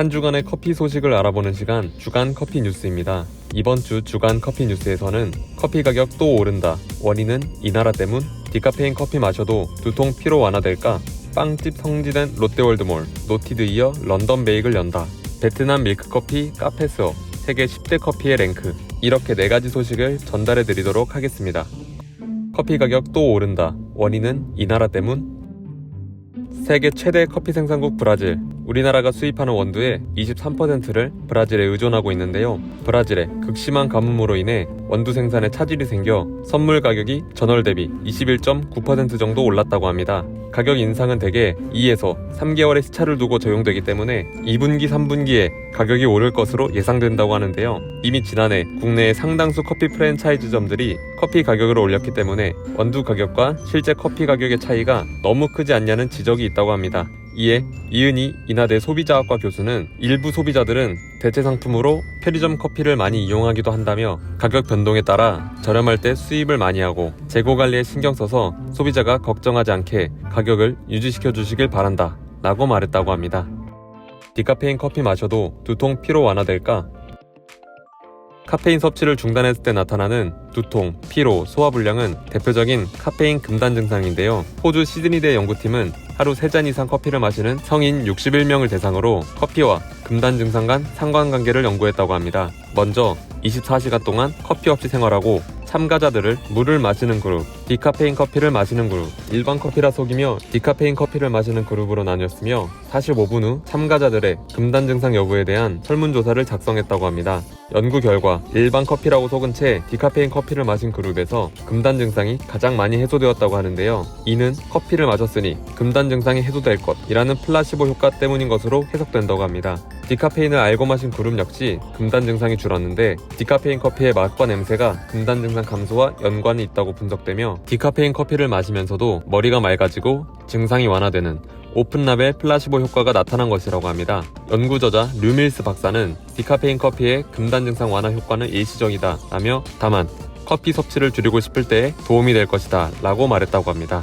한 주간의 커피 소식을 알아보는 시간 주간 커피 뉴스입니다. 이번 주 주간 커피 뉴스에서는 커피 가격 또 오른다. 원인은 이 나라 때문? 디카페인 커피 마셔도 두통 피로 완화될까? 빵집 성지된 롯데월드몰, 노티드 이어 런던 베이글 연다. 베트남 밀크커피 카페스어, 세계 10대 커피의 랭크. 이렇게 네 가지 소식을 전달해 드리도록 하겠습니다. 커피 가격 또 오른다. 원인은 이 나라 때문? 세계 최대 커피 생산국 브라질. 우리나라가 수입하는 원두의 23%를 브라질에 의존하고 있는데요. 브라질의 극심한 가뭄으로 인해 원두 생산에 차질이 생겨 선물 가격이 전월 대비 21.9% 정도 올랐다고 합니다. 가격 인상은 대개 2에서 3개월의 시차를 두고 적용되기 때문에 2분기, 3분기에 가격이 오를 것으로 예상된다고 하는데요. 이미 지난해 국내의 상당수 커피 프랜차이즈점들이 커피 가격을 올렸기 때문에 원두 가격과 실제 커피 가격의 차이가 너무 크지 않냐는 지적이 있다고 합니다. 이에 이은희 인하대 소비자학과 교수는 일부 소비자들은 대체 상품으로 편의점 커피를 많이 이용하기도 한다며 가격 변동에 따라 저렴할 때 수입을 많이 하고 재고 관리에 신경 써서 소비자가 걱정하지 않게 가격을 유지시켜 주시길 바란다 라고 말했다고 합니다. 디카페인 커피 마셔도 두통 피로 완화될까? 카페인 섭취를 중단했을 때 나타나는 두통, 피로, 소화불량은 대표적인 카페인 금단 증상인데요. 호주 시드니대 연구팀은 하루 3잔 이상 커피를 마시는 성인 61명을 대상으로 커피와 금단 증상 간 상관관계를 연구했다고 합니다. 먼저 24시간 동안 커피 없이 생활하고 참가자들을 물을 마시는 그룹, 디카페인 커피를 마시는 그룹, 일반 커피라 속이며 디카페인 커피를 마시는 그룹으로 나뉘었으며 45분 후 참가자들의 금단 증상 여부에 대한 설문조사를 작성했다고 합니다. 연구 결과 일반 커피라고 속은 채 디카페인 커피를 마신 그룹에서 금단 증상이 가장 많이 해소되었다고 하는데요. 이는 커피를 마셨으니 금단 증상이 해소될 것이라는 플라시보 효과 때문인 것으로 해석된다고 합니다. 디카페인을 알고 마신 그룹 역시 금단 증상이 줄었는데 디카페인 커피의 맛과 냄새가 금단 증상 감소와 연관이 있다고 분석되며 디카페인 커피를 마시면서도 머리가 맑아지고 증상이 완화되는 오픈랍의 플라시보 효과가 나타난 것이라고 합니다. 연구 저자 류밀스 박사는 디카페인 커피의 금단 증상 완화 효과는 일시적이다 라며 다만 커피 섭취를 줄이고 싶을 때에 도움이 될 것이다 라고 말했다고 합니다.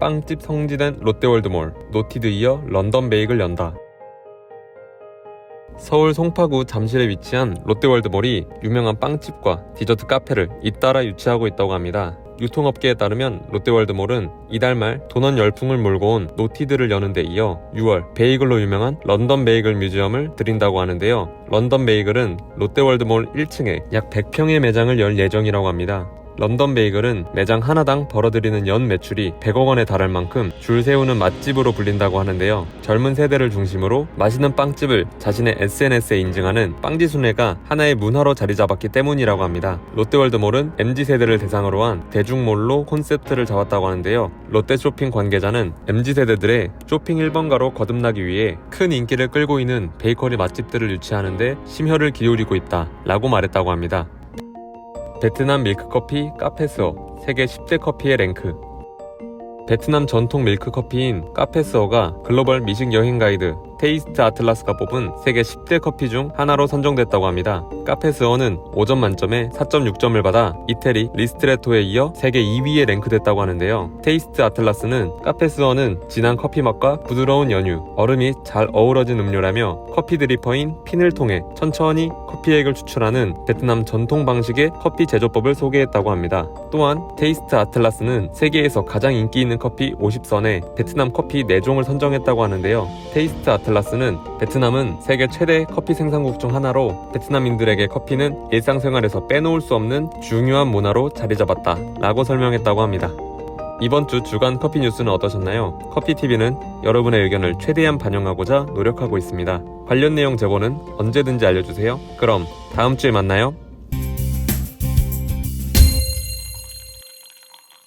빵집 성지된 롯데월드몰, 노티드 이어 런던 베이글 연다. 서울 송파구 잠실에 위치한 롯데월드몰이 유명한 빵집과 디저트 카페를 잇따라 유치하고 있다고 합니다. 유통업계에 따르면 롯데월드몰은 이달 말 도넛 열풍을 몰고 온 노티드를 여는 데 이어 6월 베이글로 유명한 런던 베이글 뮤지엄을 들인다고 하는데요. 런던 베이글은 롯데월드몰 1층에 약 100평의 매장을 열 예정이라고 합니다. 런던 베이글은 매장 하나당 벌어들이는 연 매출이 100억 원에 달할 만큼 줄 세우는 맛집으로 불린다고 하는데요. 젊은 세대를 중심으로 맛있는 빵집을 자신의 SNS에 인증하는 빵지 순회가 하나의 문화로 자리 잡았기 때문이라고 합니다. 롯데월드몰은 MZ세대를 대상으로 한 대중몰로 콘셉트를 잡았다고 하는데요. 롯데 쇼핑 관계자는 MZ세대들의 쇼핑 1번가로 거듭나기 위해 큰 인기를 끌고 있는 베이커리 맛집들을 유치하는데 심혈을 기울이고 있다 라고 말했다고 합니다. 베트남 밀크커피 카페스어 세계 10대 커피의 랭크. 베트남 전통 밀크커피인 카페스어가 글로벌 미식 여행 가이드 테이스트 아틀라스가 뽑은 세계 10대 커피 중 하나로 선정됐다고 합니다. 카페스어는 5점 만점에 4.6점을 받아 이태리 리스트레토에 이어 세계 2위에 랭크됐다고 하는데요. 테이스트 아틀라스는 카페스어는 진한 커피 맛과 부드러운 연유, 얼음이 잘 어우러진 음료라며 커피 드리퍼인 핀을 통해 천천히 커피액을 추출하는 베트남 전통 방식의 커피 제조법을 소개했다고 합니다. 또한 테이스트 아틀라스는 세계에서 가장 인기 있는 커피 50선에 베트남 커피 4종을 선정했다고 하는데요. 테이스트 아틀 라스는 베트남은 세계 최대 커피 생산국 중 하나로 베트남인들에게 커피는 일상생활에서 빼놓을 수 없는 중요한 문화로 자리 잡았다 라고 설명했다고 합니다. 이번 주 주간 커피 뉴스는 어떠셨나요? 커피TV는 여러분의 의견을 최대한 반영하고자 노력하고 있습니다. 관련 내용 제보는 언제든지 알려주세요. 그럼 다음 주에 만나요.